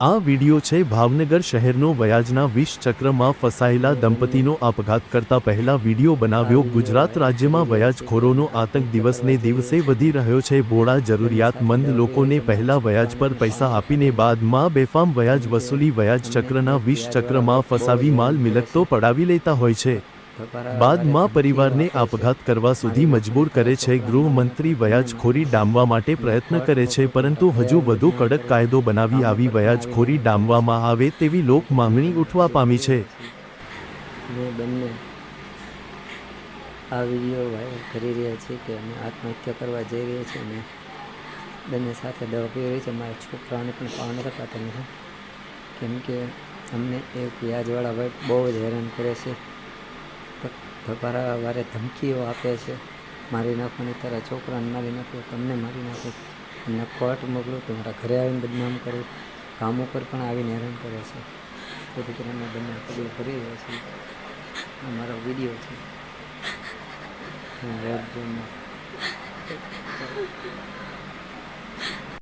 આ વિડિયો છે ભાવનગર શહેરનો વયાજના વિષ ચક્રમાં ફસાયેલા દંપતીનો આપઘાત કરતા પહેલા વિડિયો બનાવ્યો. ગુજરાત રાજ્યમાં વયાજખોરોનો આતંક દિવસને દિવસે વધી રહ્યો છે. ભોળા જરૂરિયાતમંદ લોકોને પહેલા વયાજ પર પૈસા આપીને બાદમાં બેફામ વયાજ વસૂલી વયાજ ચક્રના વિષ ચક્રમાં ફસાવી માલ મિલકતો પડાવી લેતા હોય છે. બાદમાં પરિવારને આપઘાત કરવા સુધી મજબૂર કરે છે. ગૃહમંત્રી વ્યાજખોરી ડામવા માટે પ્રયત્ન કરે છે, પરંતુ હજુ વધુ કડક કાયદો બનાવી આવી વ્યાજખોરી ડામવામાં આવે તેવી લોક માંગણી ઉઠવા પામી છે. આ વીડિયો વાયરલ કરી રહ્યા છીએ કે અમે આત્મહત્યા કરવા જઈ રહ્યા છીએ અને બંને સાથે દવા પી રહી છે. મારા છોકરાઓને પણ પાવા નથી પાતા નથી કેમ કે અમને એક વ્યાજવાળા ભાઈ બહુ જ હેરાન કરે છે. વારે ધમકીઓ આપે છે. મારી નાખવાની તારા છોકરાને મારી નાખો, તમને મારી નાખો. એમને કોર્ટ મોકલું તો મારા ઘરે આવીને બદનામ કરું. કામ ઉપર પણ આવીને હેરાન કરે છે. તેથી તમે બંને કબૂલ કરી રહ્યા છીએ આ મારો વીડિયો છે. વેબ ઝોનમાં